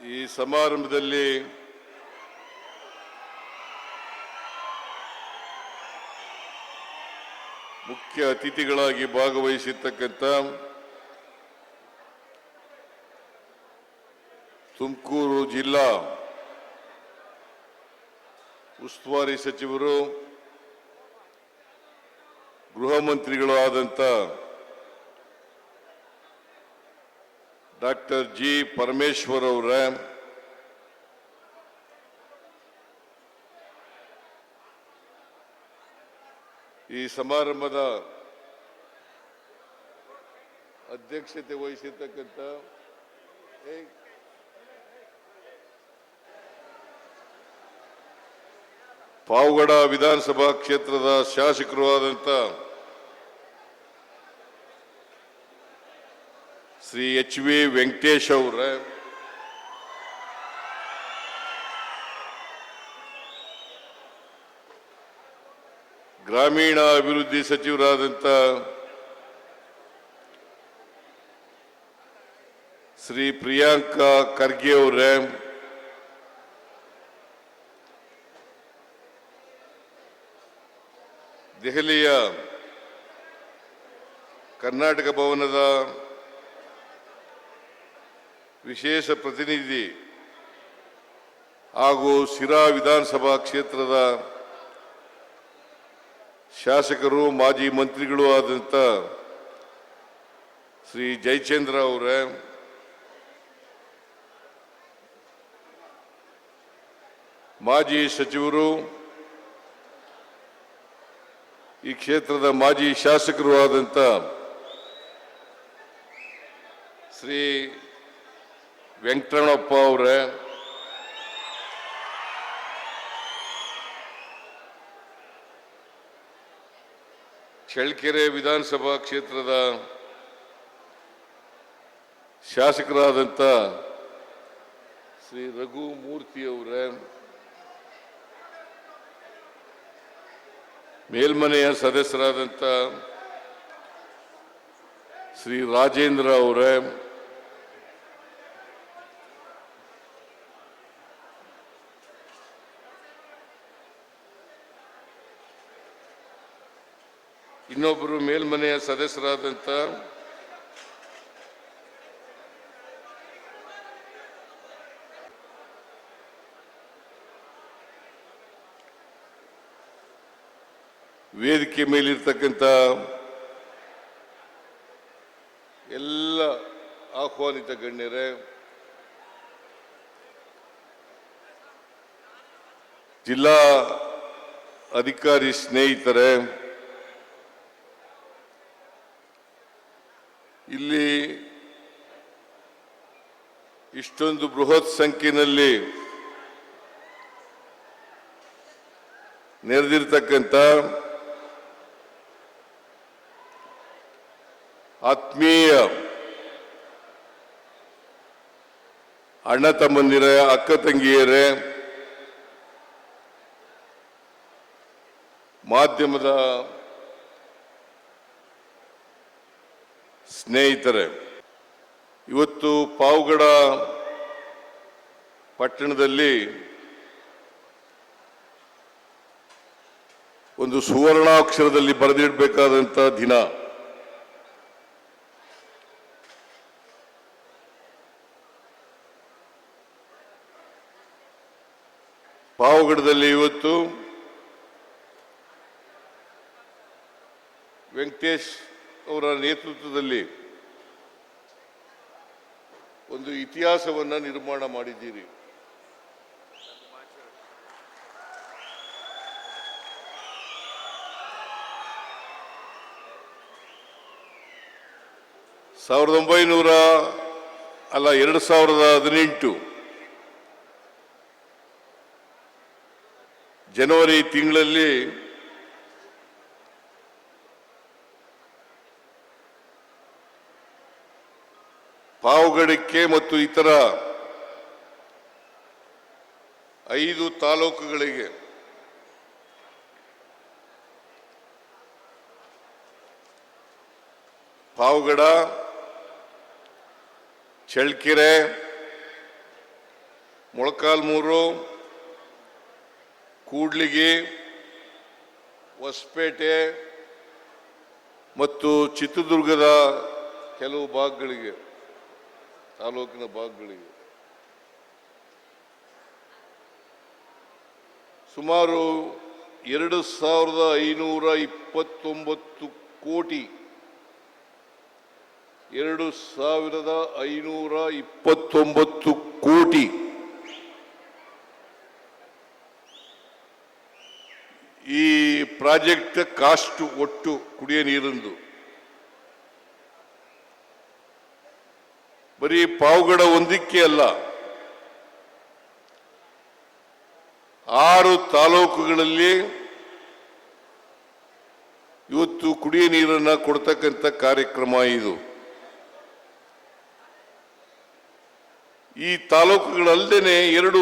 ಈ ಸಮಾರಂಭದಲ್ಲಿ ಮುಖ್ಯ ಅತಿಥಿಗಳಾಗಿ ಭಾಗವಹಿಸಿರ್ತಕ್ಕಂಥ ತುಮಕೂರು ಜಿಲ್ಲಾ ಉಸ್ತುವಾರಿ ಸಚಿವರು ಗೃಹ ಮಂತ್ರಿಗಳು ಆದಂಥ ಡಾಕ್ಟರ್ ಜಿ ಪರಮೇಶ್ವರ್ ಅವರ. ಈ ಸಮಾರಂಭದ ಅಧ್ಯಕ್ಷತೆ ವಹಿಸಿರ್ತಕ್ಕಂಥ ಪಾವಗಡ ವಿಧಾನಸಭಾ ಕ್ಷೇತ್ರದ ಶಾಸಕರು ಆದಂಥ ಶ್ರೀ ಎಚ್ ವಿ ವೆಂಕಟೇಶ್ ಅವರ. ಗ್ರಾಮೀಣ ಅಭಿವೃದ್ಧಿ ಸಚಿವರಾದಂಥ ಶ್ರೀ ಪ್ರಿಯಾಂಕಾ ಖರ್ಗೆ ಅವರೇ. ದೆಹಲಿಯ ಕರ್ನಾಟಕ ಭವನದ ವಿಶೇಷ ಪ್ರತಿನಿಧಿ ಹಾಗೂ ಸಿರಾ ವಿಧಾನಸಭಾ ಕ್ಷೇತ್ರದ ಶಾಸಕರು, ಮಾಜಿ ಮಂತ್ರಿಗಳು ಆದಂಥ ಶ್ರೀ ಜಯಚಂದ್ರ ಅವರೇ, ಮಾಜಿ ಸಚಿವರು, ಈ ಕ್ಷೇತ್ರದ ಮಾಜಿ ಶಾಸಕರು ಆದಂಥ ಶ್ರೀ ವೆಂಕಟರಮಣಪ್ಪ ಅವರೇ. ಚಳ್ಳಕೆರೆ ವಿಧಾನಸಭಾ ಕ್ಷೇತ್ರದ ಶಾಸಕರಾದಂಥ ಶ್ರೀ ರಘುಮೂರ್ತಿ ಅವರೇ. ಮೇಲ್ಮನೆಯ ಸದಸ್ಯರಾದಂಥ ಶ್ರೀ ರಾಜೇಂದ್ರ ಅವರೇ. ಇನ್ನೊಬ್ಬರು ಮೇಲ್ಮನೆಯ ಸದಸ್ಯರಾದಂಥ ವೇದಿಕೆ ಮೇಲಿರ್ತಕ್ಕಂಥ ಎಲ್ಲ ಆಹ್ವಾನಿತ ಗಣ್ಯರೇ ಜಿಲ್ಲಾ ಅಧಿಕಾರಿ ಸ್ನೇಹಿತರೆ ಇಲ್ಲಿ ಇಷ್ಟೊಂದು ಬೃಹತ್ ಸಂಖ್ಯೆಯಲ್ಲಿ ನೆರೆದಿರ್ತಕ್ಕಂಥ ಆತ್ಮೀಯ ಅಣ್ಣ ತಮ್ಮಂದಿರ ಅಕ್ಕ ತಂಗಿಯರೇ ಮಾಧ್ಯಮದ ಸ್ನೇಹಿತರೆ ಇವತ್ತು ಪಾವಗಡ ಪಟ್ಟಣದಲ್ಲಿ ಒಂದು ಸುವರ್ಣಾಕ್ಷರದಲ್ಲಿ ಬರೆದಿಡಬೇಕಾದಂಥ ದಿನ. ಪಾವಗಡದಲ್ಲಿ ಇವತ್ತು ವೆಂಕಟೇಶ್ ಅವರ ನೇತೃತ್ವದಲ್ಲಿ ಒಂದು ಇತಿಹಾಸವನ್ನು ನಿರ್ಮಾಣ ಮಾಡಿದ್ದೀರಿ. ಸಾವಿರದ ಒಂಬೈನೂರ ಅಲ್ಲ ಎರಡು ಸಾವಿರದ ಹದಿನೆಂಟು. ಜನವರಿ ತಿಂಗಳಲ್ಲಿ ಪಾವಗಡಕ್ಕೆ ಮತ್ತು ಇತರ ಐದು ತಾಲೂಕುಗಳಿಗೆ ಪಾವಗಡ ಚಳ್ಕೆರೆ ಮೊಳಕಾಲ್ಮೂರು ಕೂಡ್ಲಿಗಿ ಹೊಸಪೇಟೆ ಮತ್ತು ಚಿತ್ರದುರ್ಗದ ಕೆಲವು ಭಾಗಗಳಿಗೆ. ತಾಲೂಕಿನ ಭಾಗಗಳಿಗೆ ಸುಮಾರು ಎರಡು ಸಾವಿರದ ಐನೂರ ಇಪ್ಪತ್ತೊಂಬತ್ತು ಕೋಟಿ, ಎರಡು ಸಾವಿರದ ಐನೂರ ಇಪ್ಪತ್ತೊಂಬತ್ತು ಕೋಟಿ ಈ ಪ್ರಾಜೆಕ್ಟ್ ಕಾಸ್ಟ್ ಒಟ್ಟು ಕುಡಿಯ ನೀರಿಂದು. ಬರೀ ಪಾವುಗಡ ಒಂದಕ್ಕೆ ಅಲ್ಲ. ಆರು ತಾಲೂಕುಗಳಲ್ಲಿ ಇವತ್ತು ಕುಡಿಯ ನೀರನ್ನು ಕೊಡ್ತಕ್ಕಂಥ ಕಾರ್ಯಕ್ರಮ ಇದು. ಈ ತಾಲೂಕುಗಳಲ್ಲದೆ ಎರಡು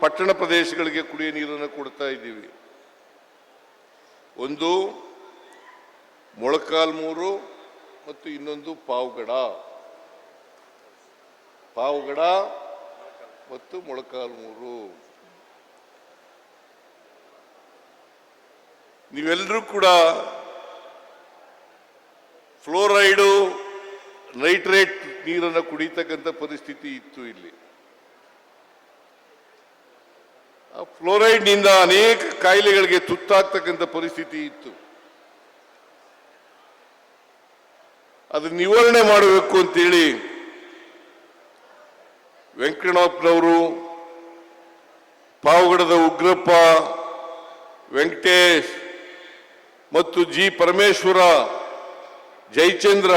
ಪಟ್ಟಣ ಪ್ರದೇಶಗಳಿಗೆ ಕುಡಿಯ ನೀರನ್ನು ಕೊಡ್ತಾ ಇದ್ದೀವಿ. ಒಂದು ಮೊಳಕಾಲ್ಮೂರು ಮತ್ತು ಇನ್ನೊಂದು ಪಾವಗಡ. ಪಾವಗಡ ಮತ್ತು ಮೊಳಕಾಲ್ಮೂರು. ನೀವೆಲ್ಲರೂ ಕೂಡ ಫ್ಲೋರೈಡು ನೈಟ್ರೇಟ್ ನೀರನ್ನು ಕುಡಿತಕ್ಕಂಥ ಪರಿಸ್ಥಿತಿ ಇತ್ತು ಇಲ್ಲಿ. ಆ ಫ್ಲೋರೈಡ್ನಿಂದ ಅನೇಕ ಕಾಯಿಲೆಗಳಿಗೆ ತುತ್ತಾಗ್ತಕ್ಕಂಥ ಪರಿಸ್ಥಿತಿ ಇತ್ತು. ಅದನ್ನ ನಿವಾರಣೆ ಮಾಡಬೇಕು ಅಂತೇಳಿ ವೆಂಕಟಪ್ಪನವರು ಪಾವಗಡದ ಉಗ್ರಪ್ಪ, ವೆಂಕಟೇಶ್ ಮತ್ತು ಜಿ. ಪರಮೇಶ್ವರ ಜಯಚಂದ್ರ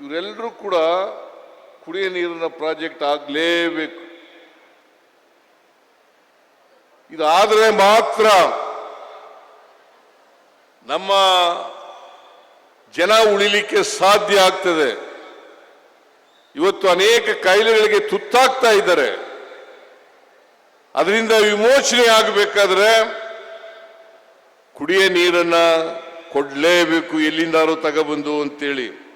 ಇವರೆಲ್ಲರೂ ಕೂಡ ಕುಡಿಯ ನೀರಿನ ಪ್ರಾಜೆಕ್ಟ್ ಆಗಲೇಬೇಕು. ಇದಾದರೆ ಮಾತ್ರ ನಮ್ಮ ಜನ ಉಳಿಲಿಕ್ಕೆ ಸಾಧ್ಯ ಆಗ್ತದೆ. ಇವತ್ತು ಅನೇಕ ಕಾಯಿಲೆಗಳಿಗೆ ತುತ್ತಾಗ್ತಾ ಇದ್ದಾರೆ. ಅದರಿಂದ ವಿಮೋಚನೆ ಆಗಬೇಕಾದ್ರೆ ಕುಡಿಯ ನೀರನ್ನ ಕೊಡ್ಲೇಬೇಕು ಎಲ್ಲಿಂದಾರು ತಗಬಂದು ಅಂತೇಳಿ.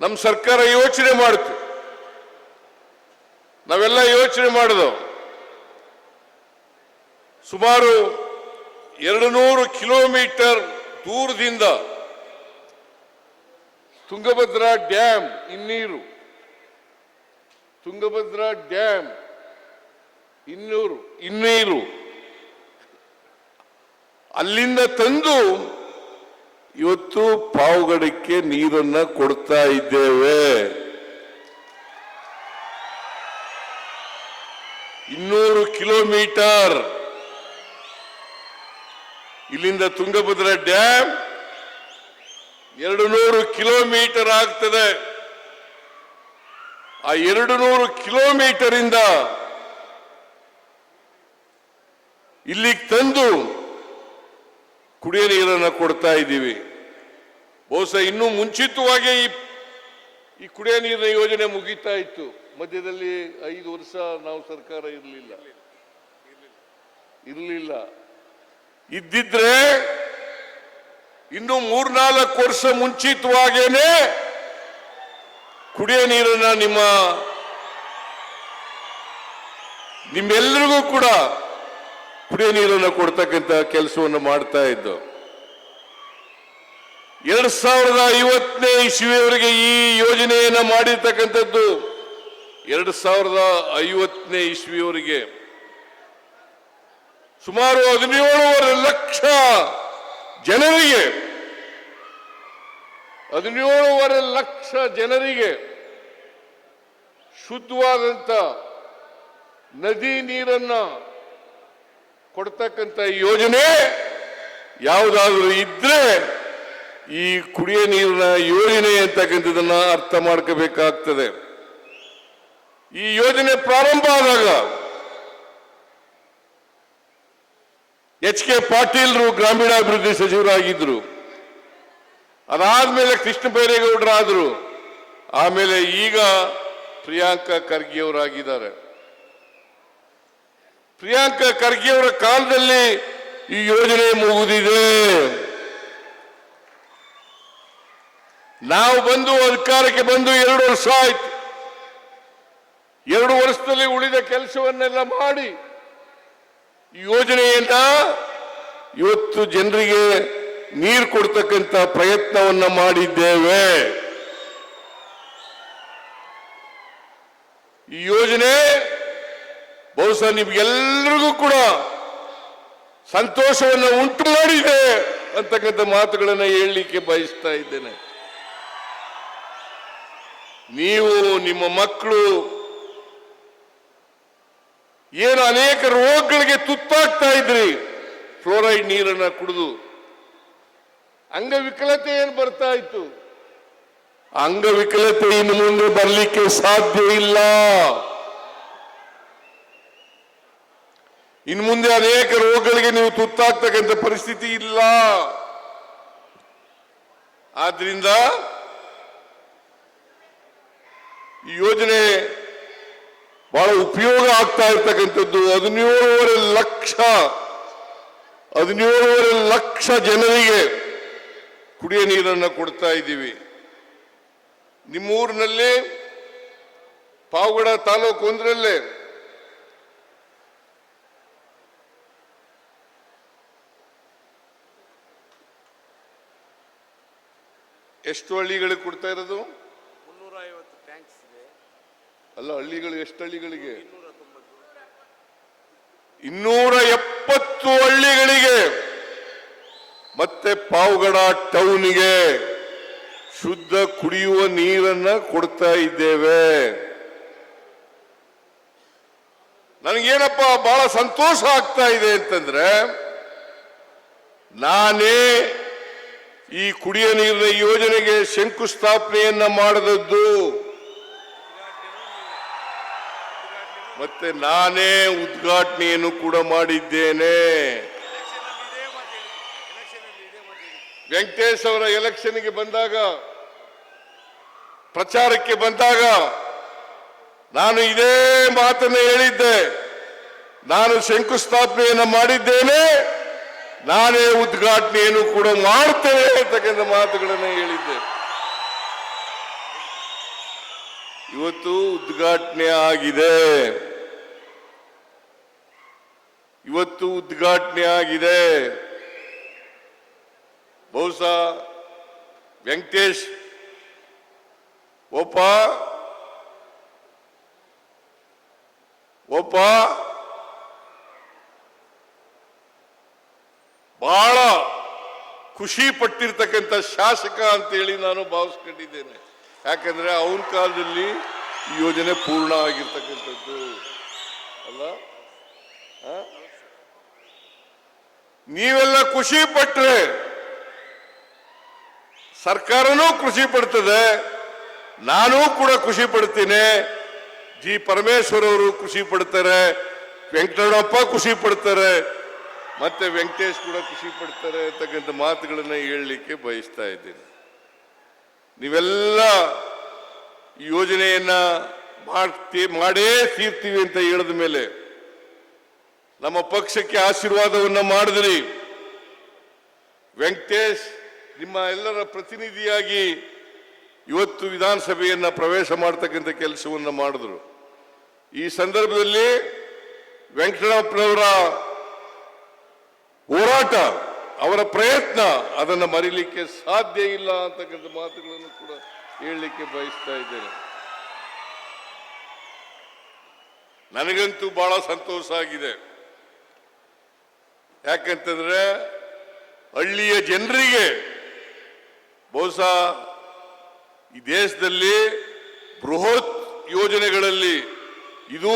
ನಮ್ಮ ಸರ್ಕಾರ ಯೋಚನೆ ಮಾಡಿತು. ನಾವೆಲ್ಲ ಯೋಚನೆ ಮಾಡಿದವು. ಸುಮಾರು ಎರಡು ನೂರು ಕಿಲೋಮೀಟರ್ ದೂರದಿಂದ ತುಂಗಭದ್ರಾ ಡ್ಯಾಮ್ ಇನ್ನೀರು. ತುಂಗಭದ್ರಾ ಡ್ಯಾಮ್ ಇನ್ನೂರು ಇನ್ನೀರು ಅಲ್ಲಿಂದ ತಂದು ಇವತ್ತು ಪಾವುಗಡಕ್ಕೆ ನೀರನ್ನ ಕೊಡ್ತಾ ಇದ್ದೇವೆ. ಇನ್ನೂರು ಕಿಲೋಮೀಟರ್. ಇಲ್ಲಿಂದ ತುಂಗಭದ್ರಾ ಡ್ಯಾಮ್ ಎರಡು ನೂರು ಕಿಲೋಮೀಟರ್ ಆಗ್ತದೆ. ಆ ಎರಡು ನೂರು ಕಿಲೋಮೀಟರ್ ಇಂದ ಇಲ್ಲಿಗೆ ತಂದು ಕುಡಿಯ ನೀರನ್ನು ಕೊಡ್ತಾ ಇದ್ದೀವಿ. ಬಹುಶಃ ಇನ್ನೂ ಮುಂಚಿತವಾಗಿ ಈ ಕುಡಿಯ ನೀರಿನ ಯೋಜನೆ ಮುಗಿತಾ ಇತ್ತು. ಮಧ್ಯದಲ್ಲಿ ಐದು ವರ್ಷ ನಾವು ಸರ್ಕಾರ ಇರಲಿಲ್ಲ. ಇರಲಿಲ್ಲ. ಇದ್ದಿದ್ರೆ ಇನ್ನು ಮೂರ್ನಾಲ್ಕು ವರ್ಷ ಮುಂಚಿತವಾಗೇನೆ ಕುಡಿಯ ನೀರನ್ನ ನಿಮ್ಮ ನಿಮ್ಮೆಲ್ಲರಿಗೂ ಕೂಡ ಕುಡಿಯ ನೀರನ್ನ ಕೊಡ್ತಕ್ಕಂಥ ಕೆಲಸವನ್ನು ಮಾಡ್ತಾ ಇದ್ದು. ಎರಡ್ ಸಾವಿರದ ಐವತ್ತನೇ ಇಸ್ವಿಯವರೆಗೆ ಈ ಯೋಜನೆಯನ್ನ ಮಾಡಿರ್ತಕ್ಕಂಥದ್ದು ಎರಡ್ ಸಾವಿರದ ಐವತ್ತನೇ ಇಸ್ವಿಯವರೆಗೆ. ಸುಮಾರು ಹದಿನೇಳುವರೆ ಲಕ್ಷ ಜನರಿಗೆ ಹದಿನೇಳುವರೆ ಲಕ್ಷ ಜನರಿಗೆ ಶುದ್ಧವಾದಂಥ ನದಿ ನೀರನ್ನ ಕೊಡ್ತಕ್ಕಂಥ ಯೋಜನೆ ಯಾವುದಾದ್ರೂ ಇದ್ರೆ ಈ ಕುಡಿಯ ನೀರಿನ ಯೋಜನೆ ಅಂತಕ್ಕಂಥದನ್ನ ಅರ್ಥ ಮಾಡ್ಕೋಬೇಕಾಗ್ತದೆ. ಈ ಯೋಜನೆ ಪ್ರಾರಂಭ ಆದಾಗ ಎಚ್ ಕೆ ಪಾಟೀಲ್ರು ಗ್ರಾಮೀಣಾಭಿವೃದ್ಧಿ ಸಚಿವರಾಗಿದ್ರು. ಅದಾದ್ಮೇಲೆ ಕೃಷ್ಣ ಬೈರೇಗೌಡರಾದ್ರು ಆಮೇಲೆ ಈಗ ಪ್ರಿಯಾಂಕಾ ಖರ್ಗೆ ಅವರಾಗಿದ್ದಾರೆ. ಪ್ರಿಯಾಂಕಾ ಖರ್ಗೆ ಅವರ ಕಾಲದಲ್ಲಿ ಈ ಯೋಜನೆ ಮುಗಿದಿದೆ. ನಾವು ಬಂದು ಅಧಿಕಾರಕ್ಕೆ ಬಂದು ಎರಡು ವರ್ಷ ಆಯ್ತು. ಎರಡು ವರ್ಷದಲ್ಲಿ ಉಳಿದ ಕೆಲಸವನ್ನೆಲ್ಲ ಮಾಡಿ ಈ ಯೋಜನೆಯನ್ನ ಇವತ್ತು ಜನರಿಗೆ ನೀರು ಕೊಡ್ತಕ್ಕಂಥ ಪ್ರಯತ್ನವನ್ನ ಮಾಡಿದ್ದೇವೆ. ಈ ಯೋಜನೆ ಬಹುಶಃ ನಿಮ್ಗೆಲ್ಲರಿಗೂ ಕೂಡ ಸಂತೋಷವನ್ನು ಉಂಟು ಮಾಡಿದೆ ಅಂತಕ್ಕಂಥ ಮಾತುಗಳನ್ನು ಹೇಳಲಿಕ್ಕೆ ಬಯಸ್ತಾ ಇದ್ದೇನೆ. ನೀವು ನಿಮ್ಮ ಮಕ್ಕಳು ಏನು ಅನೇಕ ರೋಗಗಳಿಗೆ ತುತ್ತಾಗ್ತಾ ಇದ್ರಿ. ಫ್ಲೋರೈಡ್ ನೀರನ್ನ ಕುಡಿದು. ಅಂಗವಿಕಲತೆ ಏನು ಬರ್ತಾ ಇತ್ತು? ಅಂಗವಿಕಲತೆ ಇನ್ನು ಮುಂದೆ ಬರಲಿಕ್ಕೆ ಸಾಧ್ಯ ಇಲ್ಲ. ಇನ್ನು ಮುಂದೆ ಅನೇಕ ರೋಗಗಳಿಗೆ ನೀವು ತುತ್ತಾಗ್ತಕ್ಕಂಥ ಪರಿಸ್ಥಿತಿ ಇಲ್ಲ. ಆದ್ರಿಂದ ಈ ಯೋಜನೆ ಬಹಳ ಉಪಯೋಗ ಆಗ್ತಾ ಇರ್ತಕ್ಕಂಥದ್ದು. ಹದಿನೇಳುವರೆ ಲಕ್ಷ ಹದಿನೇಳುವರೆ ಲಕ್ಷ ಜನರಿಗೆ ಕುಡಿಯ ನೀರನ್ನು ಕೊಡ್ತಾ ಇದ್ದೀವಿ. ನಿಮ್ಮೂರಿನಲ್ಲಿ ಪಾವಗಡ ತಾಲೂಕು ಒಂದರಲ್ಲೇ. ಎಷ್ಟು ಹಳ್ಳಿಗಳಿಗೆ ಕೊಡ್ತಾ ಇರೋದು? ಅಲ್ಲ, ಹಳ್ಳಿಗಳು ಎಷ್ಟು ಹಳ್ಳಿಗಳಿಗೆ ಇನ್ನೂರ ಎಪ್ಪತ್ತು ಹಳ್ಳಿಗಳಿಗೆ. ಮತ್ತೆ ಪಾವಗಡ ಟೌನ್ಗೆ ಶುದ್ಧ ಕುಡಿಯುವ ನೀರನ್ನ ಕೊಡ್ತಾ ಇದ್ದೇವೆ. ನನಗೇನಪ್ಪ ಬಹಳ ಸಂತೋಷ ಆಗ್ತಾ ಇದೆ ಅಂತಂದ್ರೆ, ನಾನೇ ಈ ಕುಡಿಯ ನೀರಿನ ಯೋಜನೆಗೆ ಶಂಕುಸ್ಥಾಪನೆಯನ್ನ ಮಾಡದದ್ದು ಮತ್ತೆ ನಾನೇ ಉದ್ಘಾಟನೆಯನ್ನು ಕೂಡ ಮಾಡಿದ್ದೇನೆ. ವೆಂಕಟೇಶ್ ಅವರ ಎಲೆಕ್ಷನ್ಗೆ ಬಂದಾಗ, ಪ್ರಚಾರಕ್ಕೆ ಬಂದಾಗ ನಾನು ಇದೇ ಮಾತನ್ನು ಹೇಳಿದ್ದೆ. ನಾನು ಶಂಕುಸ್ಥಾಪನೆಯನ್ನು ಮಾಡಿದ್ದೇನೆ. ನಾನೇ ಉದ್ಘಾಟನೆಯನ್ನು ಕೂಡ ಮಾಡ್ತೇನೆ ಅಂತಕ್ಕಂಥ ಮಾತುಗಳನ್ನು ಹೇಳಿದ್ದೆ. ಇವತ್ತು ಉದ್ಘಾಟನೆ ಆಗಿದೆ. ಇವತ್ತು ಉದ್ಘಾಟನೆ ಆಗಿದೆ. ಬಹುಶಃ ವೆಂಕಟೇಶ್ ಒಪ್ಪ ಒಪ್ಪ ಬಹಳ ಖುಷಿ ಪಟ್ಟಿರ್ತಕ್ಕಂಥ ಶಾಸಕ ಅಂತೇಳಿ ನಾನು ಭಾವಿಸ್ಕೊಂಡಿದ್ದೇನೆ. ಯಾಕಂದ್ರೆ ಅವನ ಕಾಲದಲ್ಲಿ ಈ ಯೋಜನೆ ಪೂರ್ಣ ಆಗಿರ್ತಕ್ಕಂಥದ್ದು. ಅಲ್ಲ? ನೀವೆಲ್ಲ ಖುಷಿ ಪಟ್ರೆ ಸರ್ಕಾರನೂ ಖುಷಿ ಪಡ್ತದೆ, ನಾನೂ ಕೂಡ ಖುಷಿ ಪಡ್ತೀನಿ. ಜಿ ಪರಮೇಶ್ವರ್ ಅವರು ಖುಷಿ ಪಡ್ತಾರೆ ವೆಂಕಟರಮಣಪ್ಪ ಖುಷಿ ಪಡ್ತಾರೆ, ಮತ್ತೆ ವೆಂಕಟೇಶ್ ಕೂಡ ಖುಷಿ ಪಡ್ತಾರೆ ಅಂತಕ್ಕಂಥ ಮಾತುಗಳನ್ನ ಹೇಳಲಿಕ್ಕೆ ಬಯಸ್ತಾ ಇದ್ದೀನಿ. ನೀವೆಲ್ಲ ಯೋಜನೆಯನ್ನ ಮಾಡ್ತಿ, ಮಾಡೇ ತೀರ್ತೀವಿ ಅಂತ ಹೇಳಿದ ಮೇಲೆ ನಮ್ಮ ಪಕ್ಷಕ್ಕೆ ಆಶೀರ್ವಾದವನ್ನು ಮಾಡಿದ್ರಿ. ವೆಂಕಟೇಶ್, ನಿಮ್ಮ ಎಲ್ಲರ ಪ್ರತಿನಿಧಿಯಾಗಿ ಇವತ್ತು ವಿಧಾನಸಭೆಯನ್ನ ಪ್ರವೇಶ ಮಾಡತಕ್ಕಂಥ ಕೆಲಸವನ್ನು ಮಾಡಿದ್ರು. ಈ ಸಂದರ್ಭದಲ್ಲಿ ವೆಂಕಟರಾಮಪ್ಪನವರ ಹೋರಾಟ, ಅವರ ಪ್ರಯತ್ನ ಅದನ್ನು ಮರಿಲಿಕ್ಕೆ ಸಾಧ್ಯ ಇಲ್ಲ ಅಂತಕ್ಕಂಥ ಮಾತುಗಳನ್ನು ಕೂಡ ಹೇಳಲಿಕ್ಕೆ ಬಯಸ್ತಾ ಇದ್ದೇನೆ. ನನಗಂತೂ ಬಹಳ ಸಂತೋಷ ಆಗಿದೆ. ಯಾಕಂತಂದ್ರೆ ಹಳ್ಳಿಯ ಜನರಿಗೆ ಬಹುಶಃ ಈ ದೇಶದಲ್ಲಿ ಬೃಹತ್ ಯೋಜನೆಗಳಲ್ಲಿ ಇದು